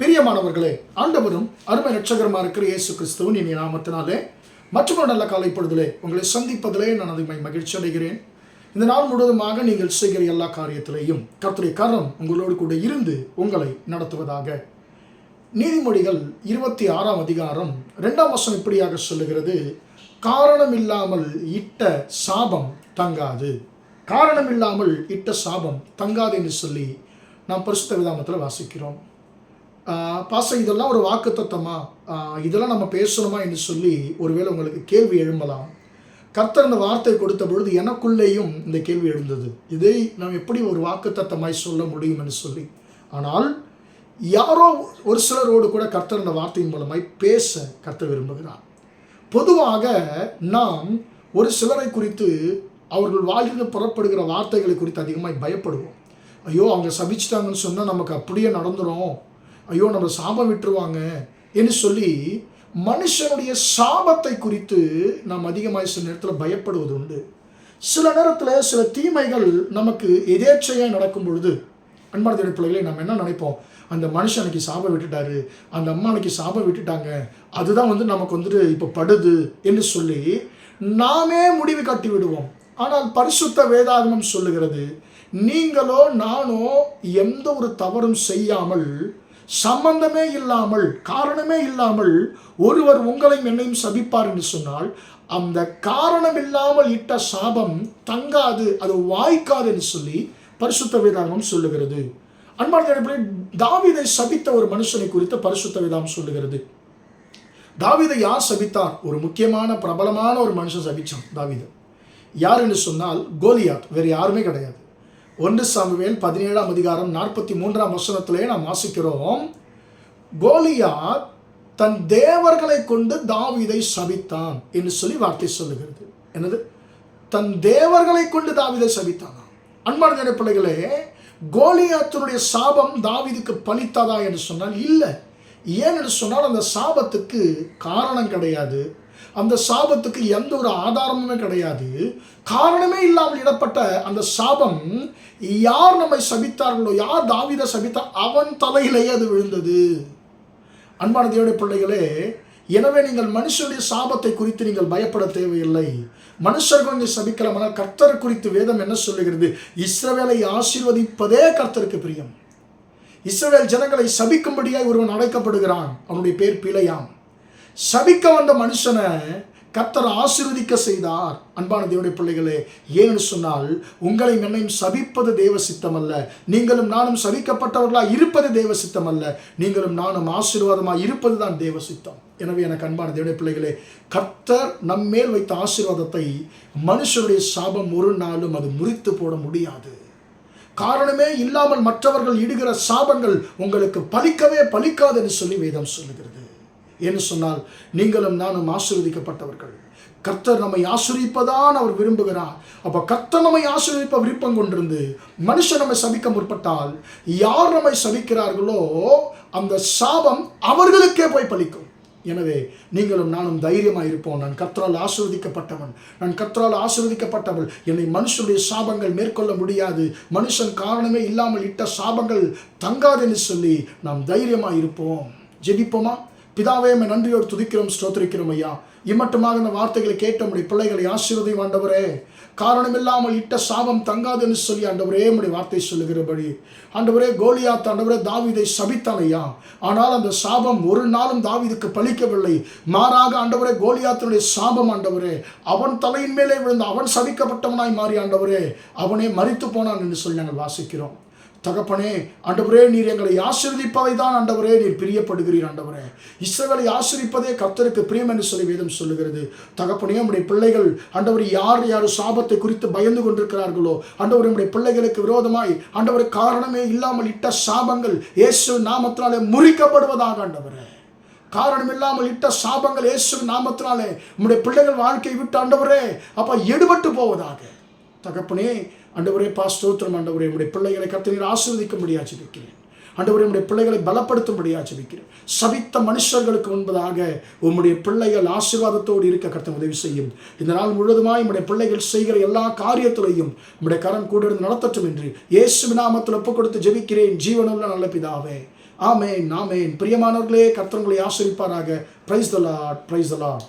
பிரியமானவர்களே ஆண்டவரும் அருமை ரட்சகரமாக இருக்கிற இயேசு கிறிஸ்துவின் இனி நாமத்தினாலே மற்றொரு நல்ல காலை பொழுதிலே உங்களை சந்திப்பதிலே நான் அதை மகிழ்ச்சி அடைகிறேன். இந்த நாள் முழுவதுமாக நீங்கள் செய்கிற எல்லா காரியத்திலேயும் கர்த்தருடைய கரம் உங்களோடு கூட இருந்து உங்களை நடத்துவதாக. நீதிமொழிகள் இருபத்தி ஆறாம் அதிகாரம் ரெண்டாம் வசனம் இப்படியாக சொல்லுகிறது காரணம் இல்லாமல் இட்ட சாபம் தங்காது. காரணம் இல்லாமல் இட்ட சாபம் தங்காது என்று சொல்லி நாம் பரிசுத்த விதாமத்தில் வாசிக்கிறோம். பாச இதெல்லாம் ஒரு வாக்குத்தத்தமா? ஆஹ் இதெல்லாம் நம்ம பேசணுமா என்று சொல்லி ஒருவேளை உங்களுக்கு கேள்வி எழும்பலாம். கர்த்தர் இந்த வார்த்தை கொடுத்த பொழுது எனக்குள்ளேயும் இந்த கேள்வி எழுந்தது. இதை நாம் எப்படி ஒரு வாக்குத்தத்தமாய் சொல்ல முடியும் என்று சொல்லி. ஆனால் யாரோ ஒரு சிலரோடு கூட கர்த்தர் இந்த வார்த்தையின் மூலமாய் பேச கர்த்தர் விரும்புகிறார். பொதுவாக நாம் ஒரு சிலரை குறித்து அவர்கள் வாயிலிருந்து புறப்படுகிற வார்த்தைகளை குறித்து அதிகமாக பயப்படுவோம். ஐயோ அவங்க சபிச்சிட்டாங்கன்னு சொன்னால் நமக்கு அப்படியே நடந்துடும் ஐயோ நம்ம சாபம் விட்டுருவாங்க என்று சொல்லி மனுஷனுடைய சாபத்தை குறித்து நாம் அதிகமாக சில நேரத்தில் பயப்படுவது உண்டு. சில நேரத்தில் சில தீமைகள் நமக்கு எதேச்சையாக நடக்கும் பொழுது அன்பான பிள்ளைகளை நம்ம என்ன நினைப்போம்? அந்த மனுஷன் அன்னைக்கு சாபம் விட்டுட்டாரு அந்த அம்மா அன்னைக்கு சாபம் விட்டுட்டாங்க அதுதான் வந்து நமக்கு வந்துட்டு இப்போ படுது என்று சொல்லி நாமே முடிவு காட்டி விடுவோம். ஆனால் பரிசுத்த வேதாகமம் சொல்லுகிறது நீங்களோ நானோ எந்த ஒரு தவறும் செய்யாமல் சம்பந்தமே இல்லாமல் காரணமே இல்லாமல் ஒருவர் உங்களையும் என்னையும் சபிப்பார் என்று சொன்னால் அந்த காரணம் இல்லாமல் இட்ட சாபம் தங்காது அது வாய்க்காது என்று சொல்லி பரிசுத்த வேதாகமம் சொல்லுகிறது. அன்பான தாவிதை சபித்த ஒரு மனுஷனை குறித்து பரிசுத்த வேதாகம் சொல்லுகிறது. தாவிதை யார் சபித்தார்? ஒரு முக்கியமான பிரபலமான ஒரு மனுஷன் சபிச்சான் தாவிதை. யார் என்று சொன்னால் கோலியாத். வேறு யாருமே கிடையாது. ஒன்று சாமுவேல் பதினேழாம் அதிகாரம் நாற்பத்தி மூன்றாம் வசனத்திலே நாம் வாசிக்கிறோம். கோலியாத் தன் தேவர்களை கொண்டு தாவிதை சபித்தான் என்று சொல்லி வார்த்தை சொல்லுகிறது. என்னது? தன் தேவர்களை கொண்டு தாவிதை சபித்தான்? அன்பான பிள்ளைகளே கோலியாத்தினுடைய சாபம் தாவிதுக்கு பலித்ததா என்று சொன்னால் இல்லை. ஏன் என்று சொன்னால் அந்த சாபத்துக்கு காரணம் கிடையாது. அந்த சாபத்துக்கு எந்த ஒரு ஆதாரமுமே கிடையாது. காரணமே இல்லாமல் இடப்பட்ட அந்த சாபம் யார் நம்மை சபித்தார்களோ யார் தாவித சபித்தார் அவன் தலையிலேயே அது விழுந்தது. அன்பான தேவடைய பிள்ளைகளே எனவே நீங்கள் மனுஷனுடைய சாபத்தை குறித்து நீங்கள் பயப்பட தேவையில்லை. மனுஷர்கள் நீங்கள் சபிக்கலாம் ஆனால் கர்த்தர் குறித்து வேதம் என்ன சொல்லுகிறது? இஸ்ரவேலை ஆசீர்வதிப்பதே கர்த்தருக்கு பிரியம். இஸ்ரவேல் ஜனங்களை சபிக்கும்படியாய் ஒருவன் அழைக்கப்படுகிறான். அவனுடைய பேர் பிழையாம் சபிக்க வந்த மனுஷனை கத்தர் ஆசிர்வதிக்க செய்தார். அன்பான தேவடைய பிள்ளைகளே ஏன்னு சொன்னால் உங்களை என்னையும் சபிப்பது தேவ சித்தம் அல்ல நீங்களும் நானும் சபிக்கப்பட்டவர்களாக இருப்பது தேவ சித்தம் அல்ல நீங்களும் நானும் ஆசீர்வாதமாக இருப்பது தான் தேவ சித்தம். எனவே எனக்கு அன்பான தேவடைய பிள்ளைகளே கர்த்தர் நம்மேல் வைத்த ஆசீர்வாதத்தை மனுஷனுடைய சாபம் ஒரு நாளும் அது முறித்து போட முடியாது. காரணமே இல்லாமல் மற்றவர்கள் இடுகிற சாபங்கள் உங்களுக்கு பலிக்கவே பலிக்காது என்று சொல்லி வேதம் சொல்லுகிறது. என்று சொன்னால் நீங்களும் நானும் ஆசீர்வதிக்கப்பட்டவர்கள். கர்த்தர் நம்மை ஆசிரியப்பதான் அவர் விரும்புகிறார். அப்போ கர்த்தர் நம்மை ஆசிரியப்ப விருப்பம் கொண்டிருந்து மனுஷன் நம்மை சபிக்க முற்பட்டால் யார் நம்மை சபிக்கிறார்களோ அந்த சாபம் அவர்களுக்கே போய் பலிக்கும். எனவே நீங்களும் நானும் தைரியமாக இருப்போம். நான் கர்த்தரால் ஆசிர்வதிக்கப்பட்டவன். நான் கர்த்தரால் ஆசிர்வதிக்கப்பட்டவள். என்னை மனுஷனுடைய சாபங்கள் மேற்கொள்ள முடியாது. மனுஷன் காரணமே இல்லாமல் இட்ட சாபங்கள் தங்காது என்று சொல்லி நாம் தைரியமாக இருப்போம். ஜெபிப்போமா? பிதாவே நம்ம நன்றியோடு துதிக்கிறோம் ஸ்தோத்திரிக்கிறோம் ஐயா. இம்மட்டுமாக இந்த வார்த்தைகளை கேட்ட உடைய பிள்ளைகளை ஆசீர்வதி ஆண்டவரே. காரணம் இல்லாமல் இட்ட சாபம் தங்காது என்று சொல்லி ஆண்டவரே நம்முடைய வார்த்தை சொல்லுகிறபடி. ஆண்டவரே கோலியாத் ஆண்டவரே தாவிதை சபித்தான் ஐயா. ஆனால் அந்த சாபம் ஒரு நாளும் தாவிதுக்கு பலிக்கவில்லை. மாறாக ஆண்டவரே கோலியாத்தினுடைய சாபம் ஆண்டவரே. அவன் தலையின் மேலே விழுந்து அவன் சபிக்கப்பட்டவனாய் மாறி ஆண்டவரே. அவனே மறித்து போனான் என்று சொல்லி நாங்கள் வாசிக்கிறோம். தகப்பனே ஆண்டவரே நீர் எங்களை ஆசிர்வதிப்பதை தான் ஆண்டவரே நீர் பிரியப்படுகிறீர் ஆண்டவரே. இஸ்ரவேலை ஆசிரிப்பதே கர்த்தருக்கு பிரியம் என்று சொல்லி வேதம் சொல்லுகிறது. தகப்பனே நம்முடைய பிள்ளைகள் ஆண்டவர் யார் யார் சாபத்தை குறித்து பயந்து கொண்டிருக்கிறார்களோ ஆண்டவர் நம்முடைய பிள்ளைகளுக்கு விரோதமாய் ஆண்டவர் காரணமே இல்லாமல் இட்ட சாபங்கள் இயேசு நாமத்தினாலே முறிக்கப்படுவதாக ஆண்டவரே. காரணம் இல்லாமல் இட்ட சாபங்கள் இயேசு நாமத்தினாலே நம்முடைய பிள்ளைகள் வாழ்க்கையை விட்டு ஆண்டவரே அப்ப எடுபட்டு போவதாக. தகப்பனே அண்டவரே பாஸ்தோத்திரம் அண்டவரே உடைய பிள்ளைகளை கத்தினர் ஆசீர்வதிக்கும்படியா ஜெபிக்கிறேன். அண்டவரே உடைய பிள்ளைகளை பலப்படுத்தும்படியா ஜெபிக்கிறேன். சபித்த மனுஷர்களுக்கு முன்பதாக உம்முடைய பிள்ளைகள் ஆசீர்வாதத்தோடு இருக்க கர்த்தன் உதவி செய்யும். இந்த நாள் முழுவதுமாய் உம்முடைய பிள்ளைகள் செய்கிற எல்லா காரியத்திலையும் உம்முடைய கரம் கூட இருந்து நடத்தட்டும் என்று இயேசு நாமத்தில் ஒப்புக் கொடுத்து ஜெபிக்கிறேன். ஜீவனுள்ள நல்ல பிதாவே. ஆமேன் ஆமேன். பிரியமானவர்களே கர்த்தவங்களை ஆசிரிப்பாராக பிரைஸ் தலாட் பிரைஸ் தலாட்